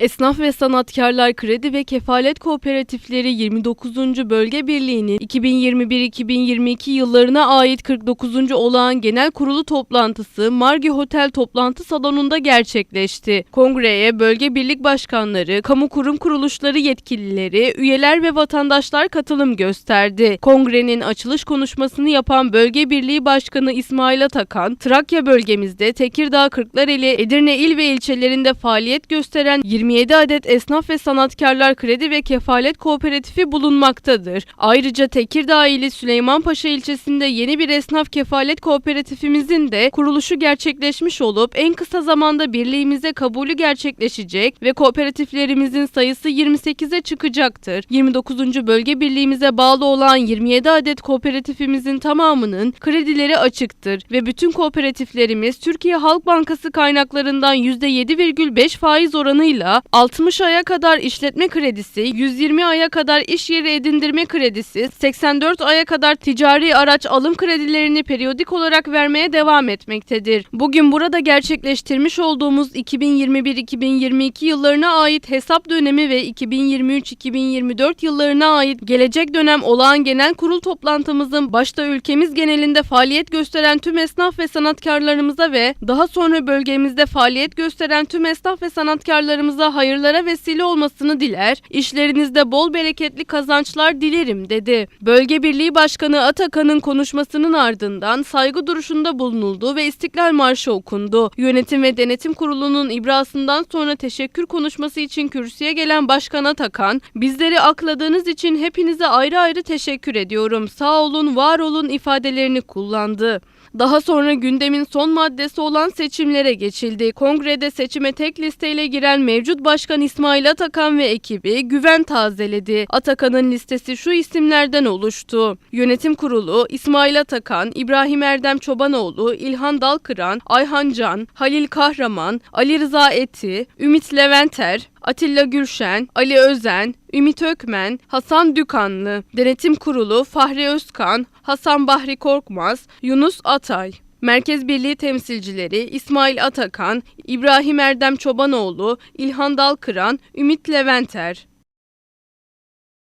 Esnaf ve Sanatkarlar Kredi ve Kefalet Kooperatifleri 29. Bölge Birliği'nin 2021-2022 yıllarına ait 49. olağan genel kurulu toplantısı Margi Hotel toplantı salonunda gerçekleşti. Kongreye bölge birlik başkanları, kamu kurum kuruluşları yetkilileri, üyeler ve vatandaşlar katılım gösterdi. Kongrenin açılış konuşmasını yapan Bölge Birliği Başkanı İsmail Atakan, Trakya bölgemizde Tekirdağ, Kırklareli, Edirne il ve ilçelerinde faaliyet gösteren 27 adet esnaf ve sanatkarlar kredi ve kefalet kooperatifi bulunmaktadır. Ayrıca Tekirdağ ili Süleymanpaşa ilçesinde yeni bir esnaf kefalet kooperatifimizin de kuruluşu gerçekleşmiş olup en kısa zamanda birliğimize kabulü gerçekleşecek ve kooperatiflerimizin sayısı 28'e çıkacaktır. 29. bölge birliğimize bağlı olan 27 adet kooperatifimizin tamamının kredileri açıktır ve bütün kooperatiflerimiz Türkiye Halk Bankası kaynaklarından %7,5 faiz oranıyla 60 aya kadar işletme kredisi, 120 aya kadar iş yeri edindirme kredisi, 84 aya kadar ticari araç alım kredilerini periyodik olarak vermeye devam etmektedir. Bugün burada gerçekleştirmiş olduğumuz 2021-2022 yıllarına ait hesap dönemi ve 2023-2024 yıllarına ait gelecek dönem olağan genel kurul toplantımızın başta ülkemiz genelinde faaliyet gösteren tüm esnaf ve sanatkarlarımıza ve daha sonra bölgemizde faaliyet gösteren tüm esnaf ve sanatkarlarımıza hayırlara vesile olmasını diler, işlerinizde bol bereketli kazançlar dilerim dedi. Bölge Birliği Başkanı Atakan'ın konuşmasının ardından saygı duruşunda bulunuldu ve İstiklal Marşı okundu. Yönetim ve Denetim Kurulu'nun ibrasından sonra teşekkür konuşması için kürsüye gelen Başkan Atakan, bizleri akladığınız için hepinize ayrı ayrı teşekkür ediyorum. Sağ olun, var olun ifadelerini kullandı. Daha sonra gündemin son maddesi olan seçimlere geçildi. Kongrede seçime tek listeyle giren mevcut başkan İsmail Atakan ve ekibi güven tazeledi. Atakan'ın listesi şu isimlerden oluştu. Yönetim Kurulu İsmail Atakan, İbrahim Erdem Çobanoğlu, İlhan Dalkıran, Ayhan Can, Halil Kahraman, Ali Rıza Eti, Ümit Leventer, Atilla Gülşen, Ali Özen, Ümit Ökmen, Hasan Dükanlı, Denetim Kurulu Fahri Özkan, Hasan Bahri Korkmaz, Yunus Atay. Merkez Birliği temsilcileri İsmail Atakan, İbrahim Erdem Çobanoğlu, İlhan Dalkıran, Ümit Leventer.